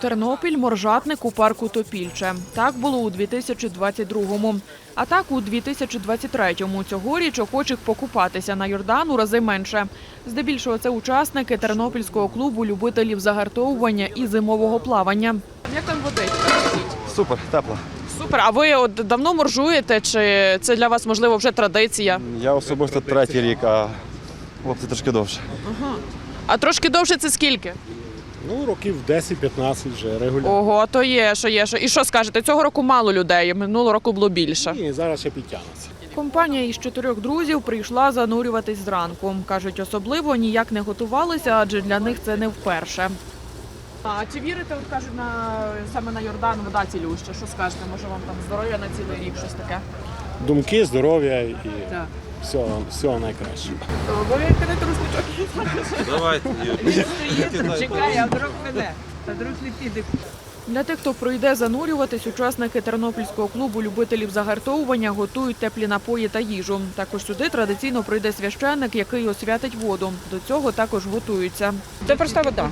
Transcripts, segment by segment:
Тернопіль моржатник у парку Топільче. Так було у 2022-му. А так у 2023-му. Цьогоріч охочих покупатися на Йордан у рази менше. Здебільшого це учасники Тернопільського клубу любителів загартовування і зимового плавання. Як там водичка? Супер, тепло. Супер. А ви от давно моржуєте? Чи це для вас можливо вже традиція? Я особисто третій рік, а хлопці трошки довше. А трошки довше це скільки? Ну, років 10-15 вже регулярно. Ого, то є, що є. Що. І що скажете? Цього року мало людей. Минулого року було більше. І зараз ще підтягнуться. Компанія із чотирьох друзів прийшла занурюватись зранку. Кажуть, особливо ніяк не готувалися, адже для них це не вперше. А чи вірите, от кажуть, на саме на Йордан вода цілюща? Що скажете? Може вам там здоров'я на цілий рік, щось таке? Думки, здоров'я і Так. всього, всього найкращого. Ви кидайте рушничок. Давайте. Чекай, а вдруг мене, а вдруг не піде. Для тих, хто пройде занурюватись, учасники Тернопільського клубу любителів загартовування готують теплі напої та їжу. Також сюди традиційно прийде священник, який освятить воду. До цього також готуються. Це проста вода.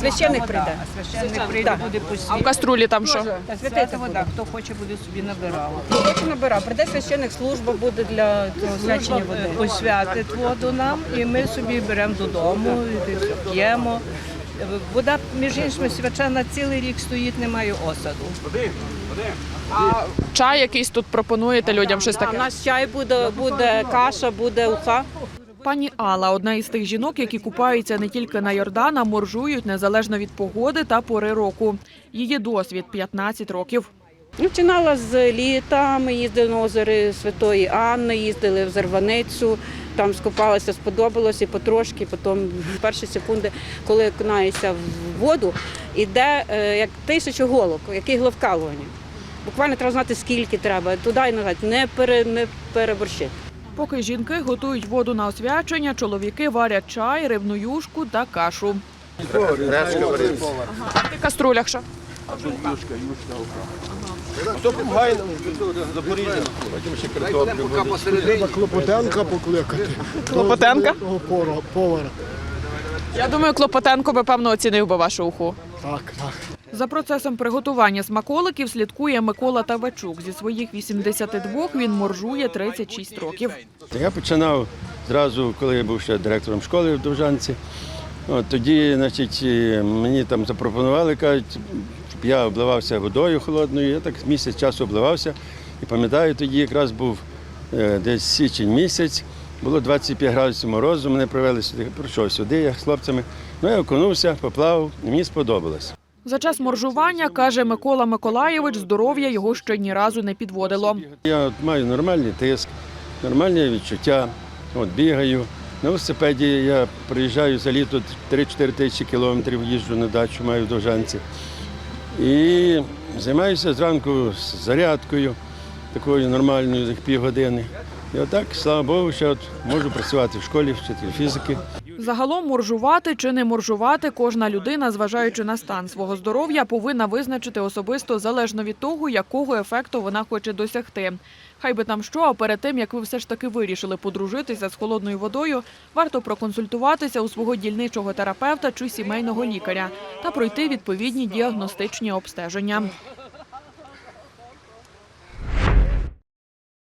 Священник прийде. Священник прийде, буде А в каструлі там що? Та Святиться вода, хто хоче, буде собі набирав. Хочу набирав. Прийде священник, служба буде для того свячення води. Посвятить воду нам, і ми собі беремо додому, п'ємо. Вода, між іншим, свячена цілий рік стоїть, немає осаду. А чай якийсь тут пропонуєте людям щось У нас чай буде, буде каша, буде уха. Пані Алла, одна із тих жінок, які купаються не тільки на Йордан, а моржують незалежно від погоди та пори року. Її досвід 15 років. Ну, Починала з літа, ми їздили на озери Святої Анни, їздили в Зарваницю, там скупалися, сподобалося і потрошки, потім в перші секунди, коли окунаєшся в воду, іде е, як тисячу голок, які головкалування. Буквально треба знати, скільки треба, туди і назад, не, пере, не переборщити. Поки жінки готують воду на освячення, чоловіки варять чай, рибну юшку та кашу. А в каструлях що? Хто допомагає Запоріжжя? Потім ще картоплю. Треба Клопотенка покликати. Клопотенка? Того пора- повара. Я думаю, Клопотенко би певно оцінив би вашу уху. Так, так. За процесом приготування смаколиків слідкує Микола Тавачук. Зі своїх 82 він моржує 36 років. Я починав зразу, коли я був ще директором школи в Довжанці. От, тоді значить, е, мені там запропонували, кажуть, щоб я обливався водою холодною. Я так місяць часу обливався. І пам'ятаю, тоді якраз був е, десь січень місяць, було 25 градусів морозу, мене привели сюди, прийшов сюди, я з хлопцями. Ну, я окунувся, поплавав, і мені сподобалось. За час моржування, каже Микола Миколаєвич, здоров'я його ще ні разу не підводило. Я от маю нормальний тиск, нормальні відчуття. От бігаю. На велосипеді я приїжджаю за літо 3-4 тисячі кілометрів, їжджу на дачу, маю в Довжанці. І займаюся зранку зарядкою, такою нормальною, за півгодини. І отак, слава Богу, ще от можу працювати в школі, вчитель фізики. Загалом моржувати чи не моржувати кожна людина, зважаючи на стан свого здоров'я, повинна визначити особисто залежно від того, якого ефекту вона хоче досягти. Хай би там що, а перед тим як ви все ж таки вирішили подружитися з холодною водою, варто проконсультуватися у свого дільничого терапевта чи сімейного лікаря та пройти відповідні діагностичні обстеження.